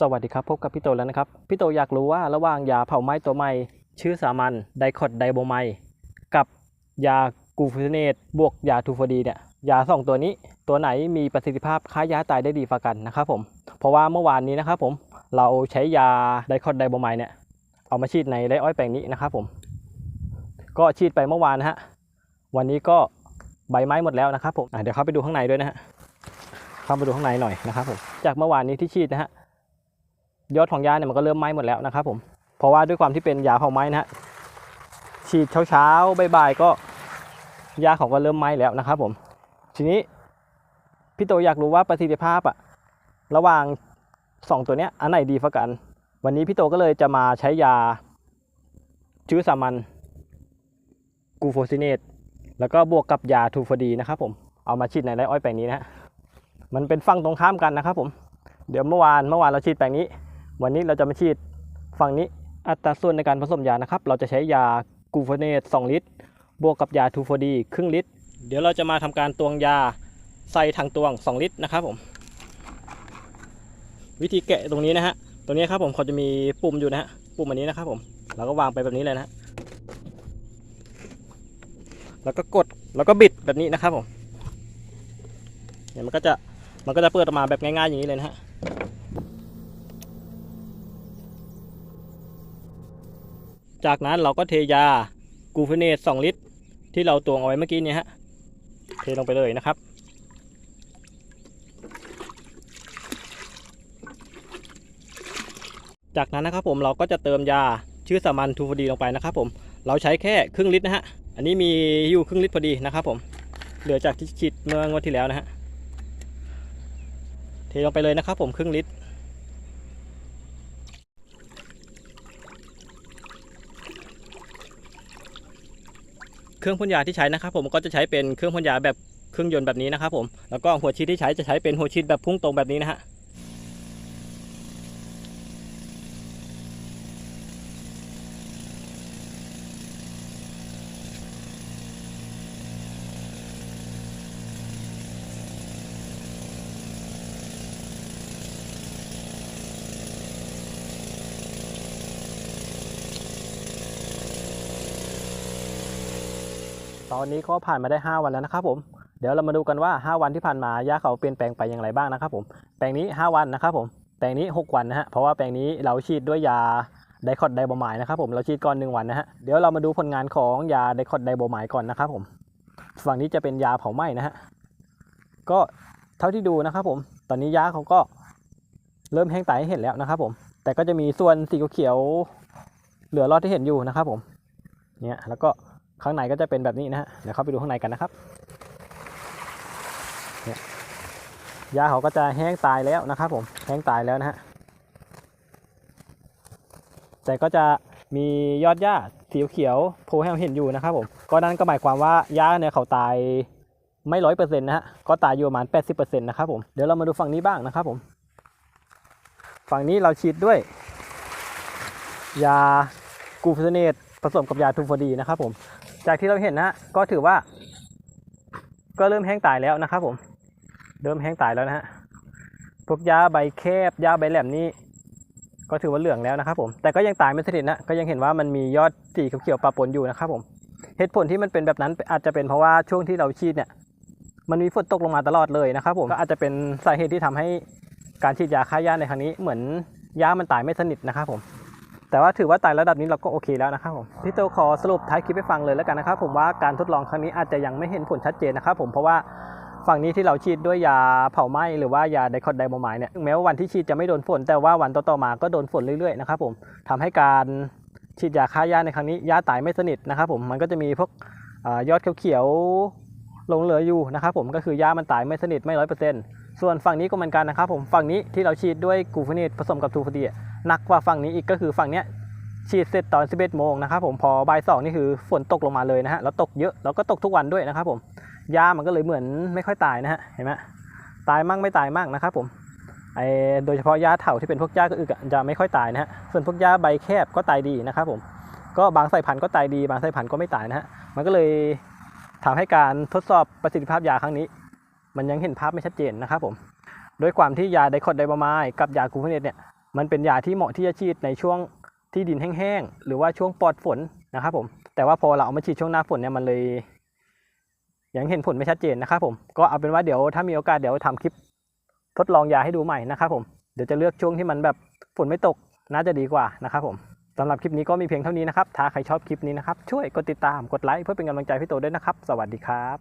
สวัสดีครับ พบกับพี่โตแล้วนะครับ พี่โตอยากรู้ว่าระหว่างยาเผาไหม้ตัวใหม่ ชื่อสามัญไดคอดไดโบไมกับยากูฟูเนตบวกยาทูฟอดีเนี่ยยาสองตัวนี้ตัวไหนมีประสิทธิภาพฆ่ายาตายได้ดีกว่ากันนะครับผมเพราะว่าเมื่อวานนี้นะครับผมเราใช้ยาไดคอดไดโบไมเนี่ยเอามาฉีดในไรอ้อยแปลงนี้นะครับผม ก็ฉีดไปเมื่อวานฮะวันนี้ก็ใบไม้หมดแล้วนะครับผมเดี๋ยวเข้าไปดูข้างในด้วยนะฮะเข้าไปดูข้างในหน่อยนะครับผมจากเมื่อวานนี้ที่ฉีดนะฮะ ยอดของยาเนี่ยมันก็เริ่มไหม้หมดแล้วนะครับผมเพราะว่าด้วยความที่เป็นยาเผาไหม้นะฮะฉีดเช้าๆบ่ายๆก็ยาเขาก็เริ่มไหม้แล้วนะครับผมทีนี้พี่โตอยากรู้ว่าประสิทธิภาพอะระหว่างสองตัวเนี้ยอันไหนดีกว่ากัน วันนี้พี่โตก็เลยจะมาใช้ยาชื่อสามัญกูโฟซิเนตแล้วก็บวกกับยาทูฟอดีนะครับผมเอามาฉีดในไรอ้อยแปลงนี้นะฮะมันเป็นฝั่งตรงข้ามกันนะครับผมเดี๋ยวเมื่อวานเมื่อวานเราฉีดแปลงนี้ วันนี้เราจะมาฉีดฝั่งนี้อัตราส่วนในการผสมยานะครับ เราจะใช้ยากูโฟเนต2 ลิตร บวกกับยาทูโฟดีครึ่งลิตร เดี๋ยวเราจะมาทำการตวงยาใส่ถังตวง 2 ลิตรนะครับผม วิธีแกะตรงนี้นะฮะตรงนี้ครับผมเขาจะมีปุ่มอยู่นะฮะปุ่มอันนี้นะครับผมเราก็วางไปแบบนี้เลยนะฮะแล้วก็กดแล้วก็บิดแบบนี้นะครับผมเนี่ยมันก็จะมันก็จะเปิดออกมาแบบง่ายๆอย่างนี้เลยนะฮะ จากนั้นเราก็เทยากูเฟเนต2ลิตร ที่เราตวงเอาไว้เมื่อกี้นี่ยฮะ เทลงไปเลยนะครับ จากนั้นนะครับผมเราก็จะเติมยาชื่อสามัญทูฟดีลงไปนะครับผม เราใช้แค่ครึ่งลิตรนะฮะ อันนี้มีอยู่ครึ่งลิตรพอดีนะครับผม เหลือจากที่ฉีดเมื่องวดที่แล้วนะฮะ เทลงไปเลยนะครับผมครึ่งลิตร เครื่องพ่นยาที่ใช้นะครับผมก็จะใช้เป็นเครื่องพ่นยาแบบเครื่องยนต์แบบนี้นะครับผมแล้วก็หัวฉีดที่ใช้จะใช้เป็นหัวฉีดแบบพุ่งตรงแบบนี้นะฮะ ตอนนี้ก็ผ่านมาได้ 5 วันแล้วนะครับผมเดี๋ยวเรามาดูกันว่า 5 วันที่ผ่านมาหญ้าเขาเปลี่ยนแปลงไปอย่างไรบ้างนะครับผมแปลงนี้ 5 วันนะครับผมแปลงนี้ 6 วันนะฮะเพราะว่าแปลงนี้เราฉีดด้วยยาไดคอดไดโบไมด์นะครับผมเราฉีดก่อน1วันนะฮะเดี๋ยวเรามาดูผลงานของยาไดคอดไดโบไมด์ก่อนนะครับผมฝั่งนี้จะเป็นยาเผาไหม้นะฮะก็เท่าที่ดูนะครับผมตอนนี้ยาเขาก็เริ่มแห้งตายให้เห็นแล้วนะครับผมแต่ก็จะมีส่วนสีเขียวเหลือรอดที่เห็นอยู่นะครับผมเนี่ยแล้วก็ ข้างในก็จะเป็นแบบนี้นะฮะเดี๋ยวเข้าไปดูข้างในกันนะครับเนี่ยยาเขาก็จะแห้งตายแล้วนะครับผมแห้งตายแล้วนะฮะแต่ก็จะมียอดหญ้าสีเขียวโผล่ให้เราเห็นอยู่นะครับผมก็นั่นก็หมายความว่าหญ้าเนี่ยเขาตายไม่ร้อยเปอร์เซ็นต์นะฮะก็ตายอยู่ประมาณแปดสิบเปอร์เซ็นต์นะครับผมเดี๋ยวเรามาดูฝั่งนี้บ้างนะครับผมฝั่งนี้เราฉีดด้วย ยากูฟเซเนตผสมกับยาทูฟอดีนะครับผม จากที่เราเห็นนะก็ถือว่า ก็เริ่มแห้งตายแล้วนะครับผม เริ่มแห้งตายแล้วนะฮะพวกยาใบแคบยาใบแหลมนี่ก็ถือว่าเหลืองแล้วนะครับผม แต่ก็ยังตายไม่สนิทนะ ก็ยังเห็นว่ามันมียอดสีเขียวๆปะปนอยู่นะครับผม เหตุผลที่มันเป็นแบบนั้นอาจจะเป็นเพราะว่าช่วงที่เราฉีดเนี่ย มันมีฝนตกลงมาตลอดเลยนะครับผม ก็อาจจะเป็นสาเหตุที่ทำให้การฉีดยาฆ่าหญ้าในครั้งนี้เหมือนหญ้ามันตายไม่สนิทนะครับผม แต่ว่าถือว่าตายระดับนี้เราก็โอเคแล้วนะครับผมพี่โตขอสรุปท้ายคลิปให้ฟังเลยแล้วกันนะครับผมว่าการทดลองครั้งนี้อาจจะยังไม่เห็นผลชัดเจนนะครับผมเพราะว่าฝั่งนี้ที่เราฉีดด้วยยาเผาไหม้หรือว่ายาไดคอดไดโมไมเนี่ยถึงแม้ว่าวันที่ฉีดจะไม่โดนฝน แต่ว่าวันต่อๆมาก็โดนฝนเรื่อยๆนะครับผมทำให้การฉีดยาฆ่าหญ้าในครั้งนี้หญ้าตายไม่สนิทนะครับผมมันก็จะมีพวกอยอดเขียวๆหลงเหลืออยู่นะครับผมก็คือหญ้ามันตายไม่สนิทไม่ร้อยเปอร์เซ็นต์ส่วนฝั่งนี้ก็เหมือนกันนะครับผมฝั่งนี้ที่เราฉีดด้วยกูฟานิดผสมกับทูฟดี หนักกว่าฝั่งนี้อีกก็คือฝั่งเนี้ยฉีดเสร็จตอน 11 โมงนะครับผมพอบ่ายสองนี่คือฝนตกลงมาเลยนะฮะแล้วตกเยอะแล้วก็ตกทุกวันด้วยนะครับผมยามันก็เลยเหมือนไม่ค่อยตายนะฮะเห็นไหมตายมั่งไม่ตายมั่งนะครับผมไอโดยเฉพาะยาเถาที่เป็นพวกยากระอึกจะไม่ค่อยตายนะฮะส่วนพวกยาใบแคบก็ตายดีนะครับผมก็บางสายพันธุ์ก็ตายดี บางสายพันธุ์ก็ไม่ตายนะฮะมันก็เลยทำให้การทดสอบประสิทธิภาพยาครั้งนี้ มันยังเห็นภาพไม่ชัดเจนนะครับผมโดยความที่ยาไดคอดไดบามายกับยากูเฟเนตเนี่ย มันเป็นยาที่เหมาะที่จะฉีดในช่วงที่ดินแห้งๆหรือว่าช่วงปลอดฝนนะครับผมแต่ว่าพอเราเอามาฉีดช่วงหน้าฝนเนี่ยมันเลยยังเห็นผลไม่ชัดเจนนะครับผมก็เอาเป็นว่าเดี๋ยวถ้ามีโอกาสเดี๋ยวทำคลิปทดลองยาให้ดูใหม่นะครับผมเดี๋ยวจะเลือกช่วงที่มันแบบฝนไม่ตกน่าจะดีกว่านะครับผมสำหรับคลิปนี้ก็มีเพียงเท่านี้นะครับ ถ้าใครชอบคลิปนี้นะครับ ช่วยกดติดตาม กดไลค์เพื่อเป็นกำลังใจพี่โตด้วยนะครับ สวัสดีครับ